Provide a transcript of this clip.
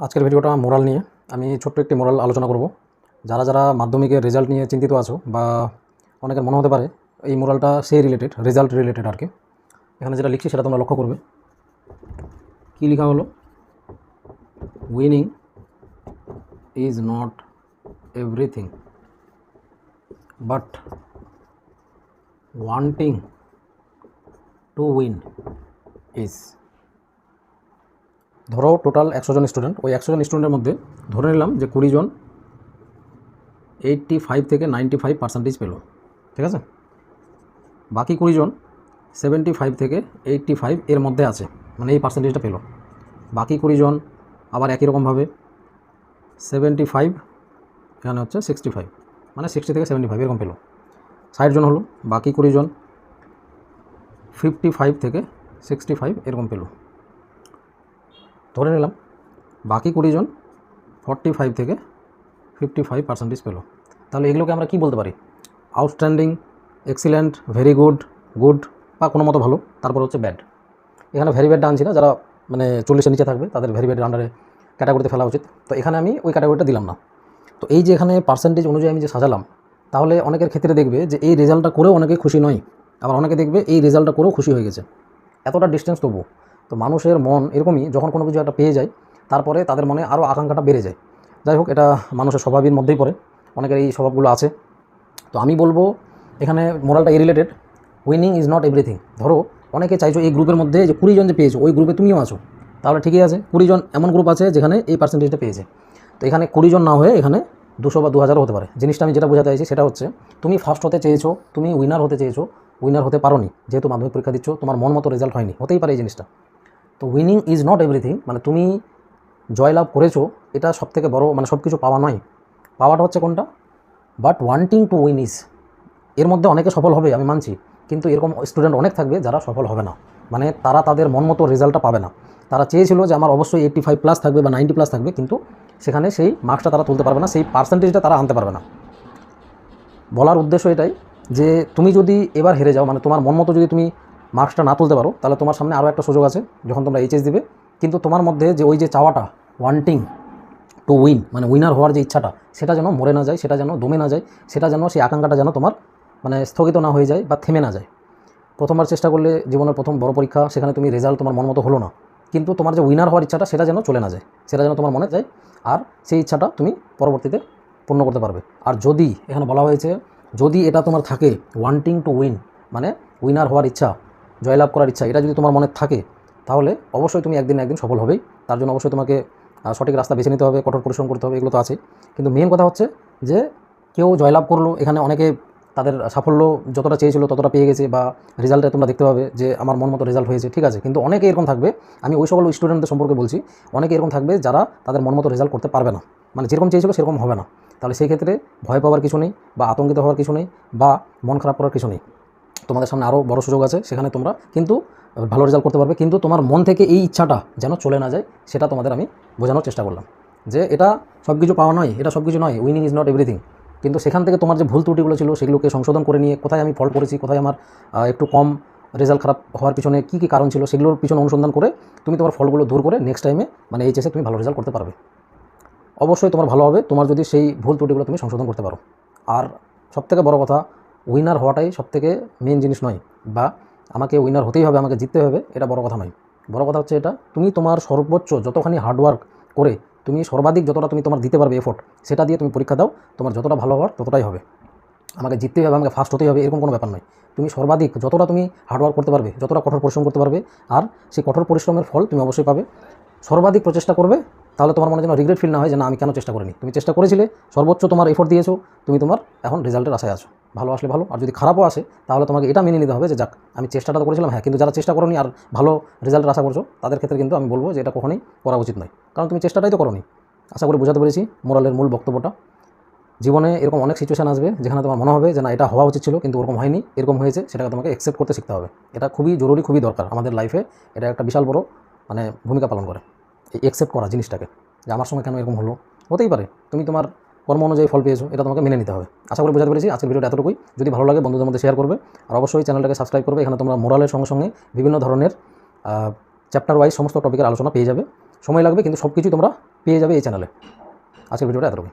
আজকের ভিডিওটা মোরাল নিয়ে। আমি ছোট্ট একটি মোরাল আলোচনা করব। যারা যারা মাধ্যমিকের রেজাল্ট নিয়ে চিন্তিত আছো বা অনেকের মনে হতে পারে, এই মোরালটা সেই রিলেটেড রেজাল্ট রিলেটেড আর কি। এখানে যেটা লিখছি সেটা তোমরা লক্ষ্য করবে। কী লেখা হলো? Winning is not everything but wanting to win is ধরো টোটাল একশো জন স্টুডেন্ট ওই একশো জন স্টুডেন্টের মধ্যে ধরে নিলাম যে কুড়ি জন এইট্টি ফাইভ থেকে নাইনটি ফাইভ পার্সেন্টেজ পেল, ঠিক আছে? বাকি কুড়ি জন সেভেন্টি ফাইভ থেকে এইট্টি ফাইভ এর মধ্যে আছে মানে এই পার্সেন্টেজটা পেল। বাকি কুড়ি জন আবার একই রকমভাবে সেভেন্টি ফাইভ এখানে হচ্ছে সিক্সটি ফাইভ মানে সিক্সটি থেকে সেভেন্টি ফাইভ এরকম পেল। ষাট জন হলো, বাকি কুড়ি জন ফিফটি ফাইভ থেকে সিক্সটি ফাইভ এরকম পেল। ধরে নিলাম, বাকি কুড়ি জন ফর্টি ফাইভ থেকে ফিফটি ফাইভ পার্সেন্টেজ পেল। তাহলে এগুলোকে আমরা কি বলতে পারি? Outstanding excellent very good good বা কোনো মতো ভালো। তারপর হচ্ছে ব্যাড এখানে ভেরি ব্যাডটা আনছি না, যারা মানে চল্লিশের নিচে থাকবে, তাদের ভেরি ব্যাড আন্ডারে ক্যাটাগরিতে ফেলা উচিত। তো এখানে আমি ওই ক্যাটাগরিটা দিলাম না। তো এই যে এখানে পার্সেন্টেজ অনুযায়ী আমি যে সাজালাম, তাহলে অনেকের ক্ষেত্রে দেখবে যে এই রেজাল্টটা করেও অনেকে খুশি নয়। আবার অনেকে দেখবে এই রেজাল্টটা করেও খুশি হয়ে গেছে। এতটা ডিস্টেন্স তবু তো মানুষের মন এরকমই, যখন কোনো কিছু একটা পেয়ে যায়, তারপরে তাদের মনে আরও আকাঙ্ক্ষাটা বেড়ে যায়। যাই হোক, এটা মানুষের স্বভাবের মধ্যেই পড়ে। অনেকের এই স্বভাবগুলো আছে। তো আমি বলব, এখানে মোরালটা এই related winning is not everything ধরো, অনেকে চাইছো এই গ্রুপের মধ্যে যে কুড়ি জন যে পেয়েছ, ওই গ্রুপে তুমিও আছো। তাহলে ঠিকই আছে, কুড়ি জন এমন গ্রুপ আছে যেখানে এই পার্সেন্টেজটা পেয়েছে। তো এখানে কুড়ি জন না হয়ে এখানে দুশো বা দু হাজারও হতে পারে। জিনিসটা আমি যেটা বোঝাতে চাইছি সেটা হচ্ছে, তুমি ফার্স্ট হতে চেয়েছো, তুমি উইনার হতে চেয়েছো উইনার হতে পারোনি। যেহেতু মাধ্যমিক পরীক্ষা দিচ্ছ, তোমার মন মতো রেজাল্ট হয়নি। হতেই পারে এই জিনিসটা। তো উইনিং ইজ নট এভরিথিং মানে তুমি জয়লাভ করেছ, এটা সব থেকে বড় মানে সব কিছু পাওয়া নয়। পাওয়াটা হচ্ছে কোনটা? But wanting to win is এর মধ্যে অনেকে সফল হবে, আমি মানছি। কিন্তু এরকম স্টুডেন্ট অনেক থাকবে যারা সফল হবে না। মানে তারা তাদের মন মতো রেজাল্টটা পাবে না। তারা চেয়েছিল যে আমার অবশ্যই এইট্টি ফাইভ প্লাস থাকবে বা নাইনটি প্লাস থাকবে, কিন্তু সেখানে সেই মার্কসটা তারা তুলতে পারবে না, সেই পার্সেন্টেজটা তারা আনতে পারবে না। বলার উদ্দেশ্য এটাই যে, তুমি যদি এবার হেরে যাও মানে তোমার মন মতো যদি তুমি মার্কসটা না তুলতে পারো, তাহলে তোমার সামনে আরও একটা সুযোগ আছে, যখন তোমরা এইচএস দিবে। কিন্তু তোমার মধ্যে যে ওই যে চাওয়াটা ওয়ান্টিং টু উইন মানে উইনার হওয়ার যে ইচ্ছাটা, সেটা যেন মরে না যায়, সেটা যেন দমে না যায়, সেটা যেন সেই আকাঙ্ক্ষাটা যেন তোমার মানে স্থগিত না হয়ে যায় বা থেমে না যায়। প্রথমবার চেষ্টা করলে জীবনের প্রথম বড় পরীক্ষা, সেখানে তুমি রেজাল্ট তোমার মন মতো হলো না। কিন্তু তোমার যে উইনার হওয়ার ইচ্ছাটা, সেটা যেন চলে না যায়, সেটা যেন তোমার মনে যায়, আর সেই ইচ্ছাটা তুমি পরবর্তীতে পূর্ণ করতে পারবে। আর যদি, এখানে বলা হয়েছে, যদি এটা তোমার থাকে ওয়ান্টিং টু উইন মানে উইনার হওয়ার ইচ্ছা জয়লাভ করার ইচ্ছা, এটা যদি তোমার মনে থাকে, তাহলে অবশ্যই তুমি একদিন একদিন সফল হবেই। তার জন্য অবশ্যই তোমাকে সঠিক রাস্তা বেছে নিতে হবে, কঠোর পরিশ্রম করতে হবে, এগুলো তো আছে কিন্তু মেন কথা হচ্ছে যে, কেউ জয়লাভ করল, এখানে অনেকে তাদের সাফল্য যতটা চেয়েছিল ততটা পেয়ে গেছে বা রেজাল্টে তোমরা দেখতে পাবে যে আমার মন মতো রেজাল্ট হয়েছে, ঠিক আছে। কিন্তু অনেকে এরকম থাকবে, আমি ওই সকল স্টুডেন্টদের সম্পর্কে বলছি, অনেকে এরকম থাকবে যারা তাদের মন মতো রেজাল্ট করতে পারবে না। মানে যেরকম চেয়েছিল সেরকম হবে না। তাহলে সেই ক্ষেত্রে ভয় পাওয়ার কিছু নেই বা আতঙ্কিত হওয়ার কিছু নেই বা মন খারাপ করার কিছু নেই। তোমাদের সামনে আরও বড় সুযোগ আছে, সেখানে তোমরা কিন্তু ভালো রেজাল্ট করতে পারবে। কিন্তু তোমার মন থেকে এই ইচ্ছাটা যেন চলে না যায়, সেটা তোমাদের আমি বোঝানোর চেষ্টা করলাম। যে এটা সব কিছু পাওয়া নয়, এটা সব কিছু নয় উইনিং ইজ নট এভরিথিং কিন্তু সেখান থেকে তোমার যে ভুল ত্রুটিগুলো ছিল, সেগুলোকে সংশোধন করে নিয়ে কোথায় আমি ফল্ট করেছি, কোথায় আমার একটু কম রেজাল্ট খারাপ হওয়ার পিছনে কী কী কারণ ছিল, সেগুলোর পিছনে অনুসন্ধান করে তুমি তোমার ফলগুলো দূর করে নেক্সট টাইমে মানে এইচএসে তুমি ভালো রেজাল্ট করতে পারবে। অবশ্যই তোমার ভালো হবে, তোমার যদি সেই ভুল ত্রুটিগুলো তুমি সংশোধন করতে পারো। আর সবথেকে বড় কথা উইনার হওয়াটাই সবথেকে মেন জিনিস নয় বা আমাকে উইনার হতেই হবে, আমাকে জিততে হবে, এটা বড় কথা নয়। বড় কথা হচ্ছে এটা, তুমি তোমার সর্বোচ্চ যতখানি হার্ডওয়ার্ক করে তুমি সর্বাধিক যতটা তুমি তোমার দিতে পারবে এফোর্ট সেটা দিয়ে তুমি পরীক্ষা দাও, তোমার যতটা ভালো হওয়ার ততটাই হবে। আমাকে জিততেই হবে, আমাকে ফার্স্ট হতেই হবে, এরকম কোনো ব্যাপার নয়। তুমি সর্বাধিক যতটা তুমি হার্ডওয়ার্ক করতে পারবে, যতটা কঠোর পরিশ্রম করতে পারবে, আর সেই কঠোর পরিশ্রমের ফল তুমি অবশ্যই পাবে। সর্বাধিক প্রচেষ্টা করবে তাহলে তোমার মনে যেন রিগ্রেট ফিল না হয় যে না, আমি কেন চেষ্টা করিনি? তুমি চেষ্টা করেছিলে, সর্বোচ্চ তোমার এফোর্ট দিয়েছ, তুমি তোমার এখন রেজাল্টের আশায় আছো। ভালো আসলে ভালো, আর যদি খারাপও আসে, তাহলে তোমাকে এটা মেনে নিতে হবে যে, যাক, আমি চেষ্টাটা তো করেছিলাম হ্যাঁ কিন্তু যারা চেষ্টা করোনি আর ভালো রেজাল্টের আশা করছ, তাদের ক্ষেত্রে কিন্তু আমি বলব যে, এটা কখনোই করা উচিত নয়। কারণ তুমি চেষ্টাটাই তো করোনি। আশা করি বোঝাতে পেরেছি মোরালের মূল বক্তব্যটা। জীবনে এরকম অনেক সিচুয়েশান আসবে যেখানে তোমার মনে হবে যে, না, এটা হওয়া উচিত ছিল, কিন্তু ওরকম হয়নি, এরকম হয়েছে, সেটাকে তোমাকে অ্যাকসেপ্ট করতে শিখতে হবে। এটা খুবই জরুরি, খুবই দরকার আমাদের লাইফে এটা একটা বিশাল বড় মানে ভূমিকা পালন করে। এই অ্যাকসেপ্ট করা জিনিসটাকে, যে আমার সঙ্গে কেন এরকম হলো? হতেই পারে। তুমি তোমার কর্ম অনুযায়ী ফল পেয়েছ, এটা তোমাকে মেনে নিতে হবে। আশা করি বোঝাতে পেরেছি, আজকের ভিডিওটা এতটুকুই। যদি ভালো লাগে, বন্ধুদের মধ্যে শেয়ার করবে। আর অবশ্যই চ্যানেলটাকে সাবস্ক্রাইব করবে, এখানে তোমরা মোরালের সঙ্গে সঙ্গে বিভিন্ন ধরনের চ্যাপ্টার ওয়াইজ সমস্ত টপিকের আলোচনা পেয়ে যাবে। সময় লাগবে, কিন্তু সব কিছুই তোমরা পেয়ে যাবে এই চ্যানেলে আজকের ভিডিওটা এতটুকু